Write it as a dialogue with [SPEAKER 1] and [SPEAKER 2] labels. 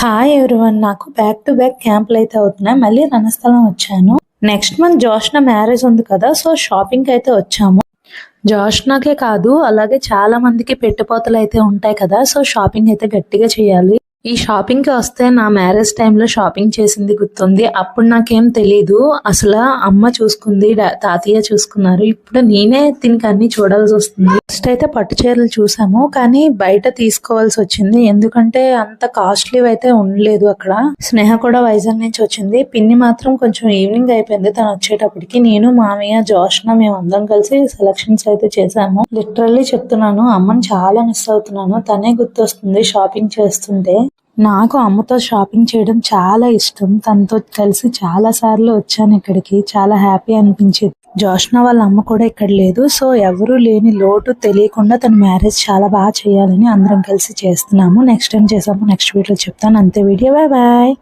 [SPEAKER 1] Hi everyone నాకు back to back క్యాంపులు అయితే అవుతున్నాయి. మళ్ళీ రణస్థలం వచ్చాను. నెక్స్ట్ మంత్ జోష్న మ్యారేజ్ ఉంది కదా సో షాపింగ్ అయితే వచ్చాము. జోష్నకే కాదు అలాగే చాలా మందికి పెట్టుపోతలు అయితే ఉంటాయి కదా సో షాపింగ్ అయితే గట్టిగా చేయాలి. ఈ షాపింగ్కి వస్తే నా మ్యారేజ్ టైంలో షాపింగ్ చేసింది గుర్తుంది. అప్పుడు నాకేం తెలీదు. అసలు అమ్మ చూసుకుంది తాతయ్య చూసుకున్నారు. ఇప్పుడు నేనే దీనికి అన్ని చూడాల్సి వస్తుంది. ఫస్ట్ అయితే పట్టు చీరలు చూసాము కానీ బయట తీసుకోవాల్సి వచ్చింది. ఎందుకంటే అంత కాస్ట్లీ అయితే ఉండలేదు అక్కడ. స్నేహ కూడా వైజాగ్ నుంచి వచ్చింది. పిన్ని మాత్రం కొంచెం ఈవినింగ్ అయిపోయింది తను వచ్చేటప్పటికి. నేను మామయ్య జోష్న మేము అందరం కలిసి సెలక్షన్స్ అయితే చేసాము. లిటరల్లీ చెప్తున్నాను అమ్మని చాలా మిస్ అవుతున్నాను. తనే గుర్తొస్తుంది షాపింగ్ చేస్తుంటే. నాకు అమ్మతో షాపింగ్ చేయడం చాలా ఇష్టం. తనతో కలిసి చాలా సార్లు వచ్చాను ఇక్కడికి. చాలా హ్యాపీ అనిపించేది. జోష్న వాళ్ళ అమ్మ కూడా ఇక్కడ లేదు. సో ఎవరూ లేని లోటు తెలియకుండా తన మ్యారేజ్ చాలా బాగా చేయాలని అందరం కలిసి చేస్తున్నాము. నెక్స్ట్ టైం చేసాము. నెక్స్ట్ వీడియోలో చెప్తాను. అంతే వీడియో బాయ్ బాయ్